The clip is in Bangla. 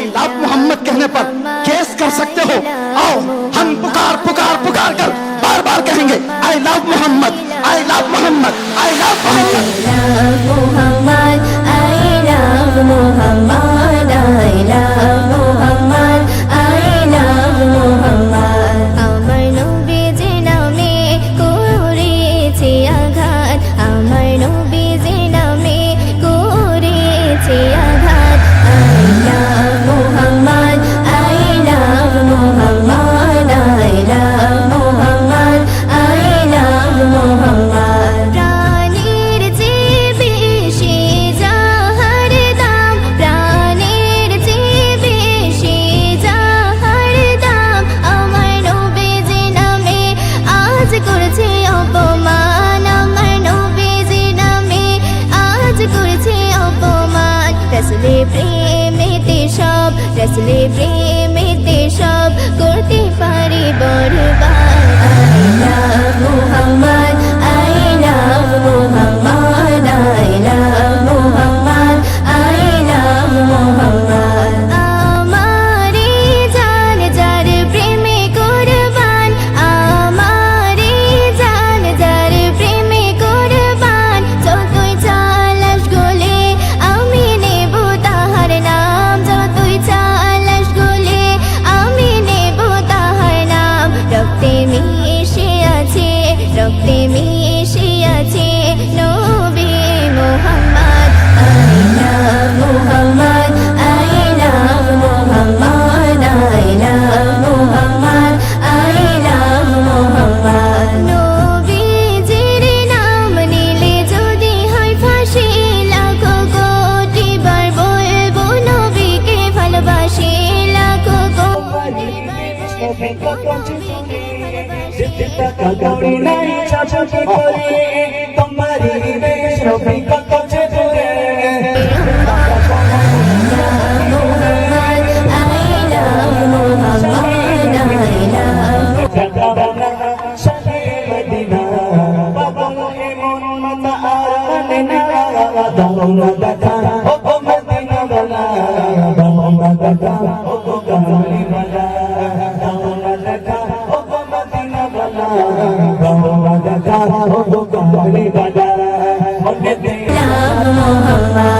लाइलात मोहम्मद कहने पर केस कर सकते हो। आओ, हम पुकार पुकार पुकार कर बार बार कहेंगे I love Mohammad I love Mohammad I love Mohammad যে করেছে অপমান। রসলে প্রেমেতে সব রসলে প্রেমেতে সব করতে পারে বরবাদ। প্রেমটা কাঞ্চি জিতটা কাগড়ি নাই চাচকে করে তোমারি বেশ রবি কাছে দূরে দেখা ও মদিনা বালা বাবা বাবা ও কামালি বালা बाबली बजा रहा है